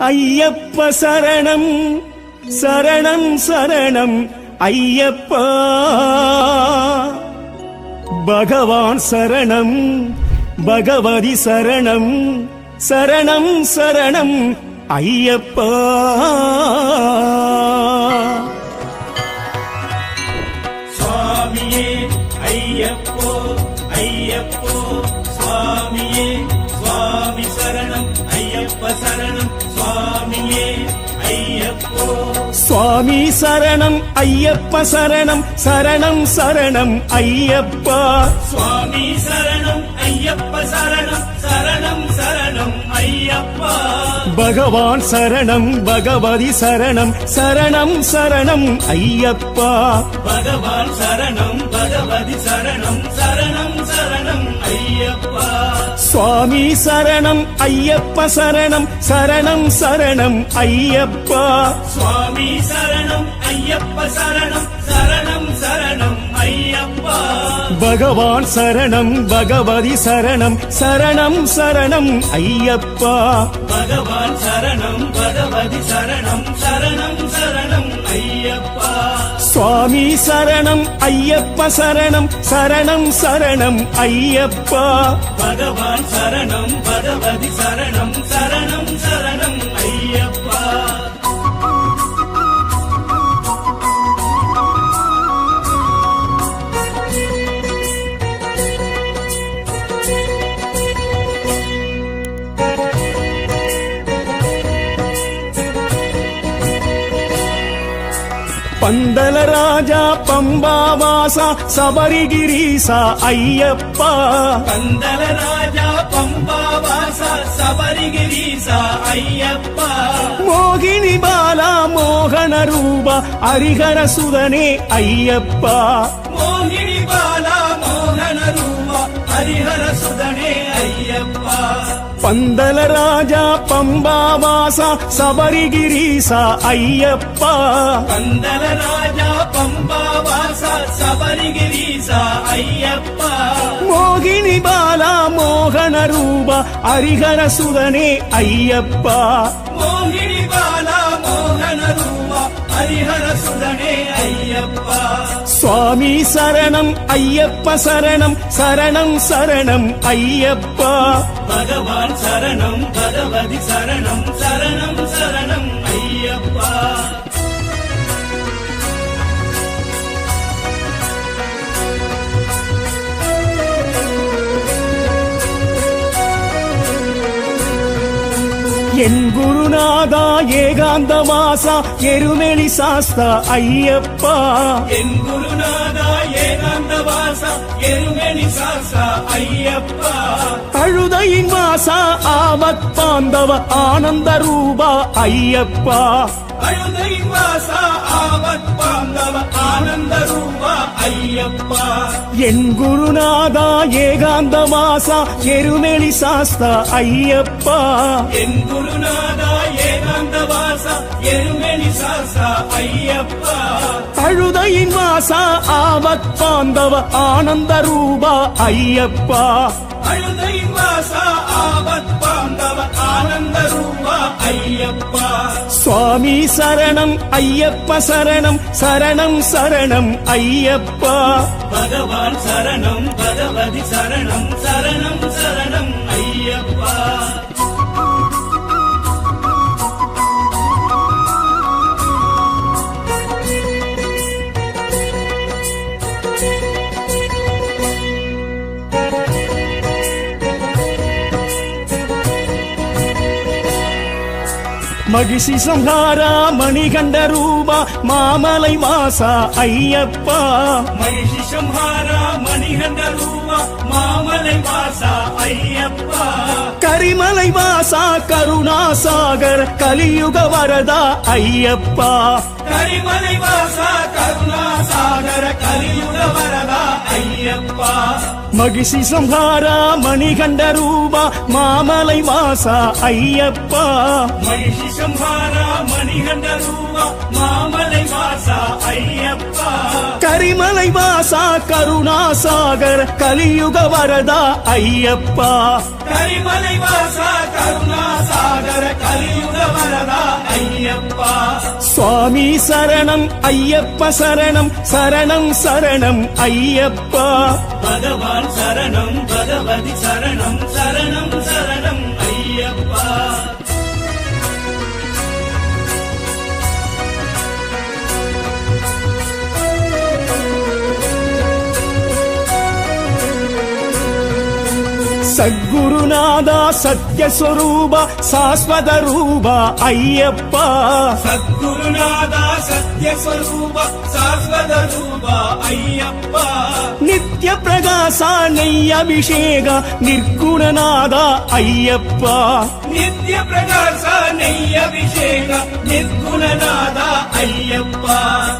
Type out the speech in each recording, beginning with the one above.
ஐயப்ப சரணம் சரணம் சரணம் ஐயப்பா. பகவான் சரணம் பகவதி சரணம் சரணம் சரணம் ஐயப்பா. சுவாமி சரணம் ஐயப்ப சரணம் சரணம் சரணம் ஐயப்பா. சுவாமி சரணம் ஐயப்ப சரணம் சரணம் சரணம் ஐயப்பா. பகவான் சரணம் பகவதி சரணம் சரணம் சரணம் ஐயப்பா. பகவான் சரணம் பகவதி சரணம் சுவாமி சரணம் ஐயப்ப சரணம் சரணம் சரணம் ஐயப்பா. சுவாமி சரணம் ஐயப்ப சரணம் சரணம் சரணம் ஐயப்பா. பகவான் சரணம் பகவதி சரணம் சரணம் சரணம் ஐயப்பா. பகவான் சரணம் பகவதி சரணம் சரணம் சரணம் ஐயப்ப சரணம் சரணம் சரணம் ஐயப்பா. பகவான் சரணம் பகவதி சரணம் சரணம் சரணம். పందల రాజా పంబావాస సబరిగిరీస అయ్యప్ప. పందల రాజా పంబావాస సబరిగిరీస అయ్యప్ప. మోగిని బాల మోహన రూప హరిహర సుదనే అయ్యప్ప. మోగిని బాల మోహన రూప హరిహర పందల రాజా పంబావాస సబరిగిరీస అయ్యప్ప. పందల రాజా పంబావాస సబరిగిరీస అయ్యప్ప. మోగిని బాల మోహన రూప హరిహర సుదనే అయ్యప్ప. మోగిని బాల మోహన రూప హరిహర సుదనే சுவாமி சரணம் ஐயப்ப சரணம் சரணம் சரணம் ஐயப்பா. பகவான் சரணம் பகவதி சரணம் சரணம் சரணம் ஐயப்பா. என் குருநாதா ஏகாந்த வாசா எருமெளி சாஸ்தா ஐயப்பா. என் குருநாதா ஏகாந்த வாசா எருமெனி சாசா ஐயப்பா. அழுதையின் வாசா ஆவத் பாந்தவ ஆனந்த ரூபா ஐயப்பா. அழுதை வாசா ஆவத் பாந்தவ ஆனந்த ரூபா ஐயப்பா. என் குருநாதா ஏகாந்த வாசா எருமெளி சாஸ்தா ஐயப்பா. என் குருநாதா ஏகாந்த வாசா எருமெனி சாசா ஐயப்பா. அழுதையின் வாசா ஆவத் பாந்தவ ஆனந்த ரூபா ஐயப்பா. அழுதை வாசா ஆவத் பாந்தவ ஆனந்த ரூபா ஐயப்பா. சுவாமி சரணம் ஐயப்ப சரணம் சரணம் சரணம் ஐயப்பா. பகவான் சரணம் பகவதி சரணம் சரணம் சரணம் ஐயப்பா. மகிஷி சம்ஹாரா மணிகண்ட ரூபா மாமலை வாசா ஐயப்பா. மகிஷி சம்ஹாரா மணிகண்ட ரூபா மாமலை வாசா ஐயப்பா. கரிமலை வாசா கருணாசாகர் கலியுக வரதா ஐயப்பா. கரிமலை வாசா கருணா சாகர கலியுக வரதா ஐயப்பா. மகிஷி சம்ஹாரா மணிகண்ட ரூபா மாமலை வாசா ஐயப்பா. மகிஷி சம்ஹாரா மணிகண்ட ரூபா மாமலை வாசா ஐயப்பா. கரிமலை வாசா கருணாசாகர் கலியுக வரதா ஐயப்பா. கரிமலை வாசா கருணா சாகர கலியுக வரதா சுவாமி சரணம் ஐயப்ப சரணம் சரணம் சரணம் ஐயப்பா. பகவான் சரணம் பகவதி சரணம் சரணம் சரணம் ஐயப்பா. சத்குருநாதா சத்யஸ்வரூப சாஸ்வத ரூப ஐயப்பா. சத்குருநாதா சத்யஸ்வரூப சாஸ்வத ரூப ஐயப்பா. நித்ய నిత్యప్రకాశానయ్యభిషేക నిర్గుణనాద అయ్యప్ప. నిత్యప్రకాశానయ్యభిషేక నిర్గుణనాద అయ్యప్ప.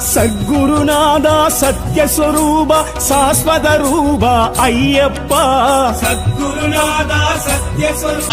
సద్గురునాద సత్యస్వరూప శాశ్వత రూప అయ్యప్ప. సద్గురునాద సత్యస్వరూప.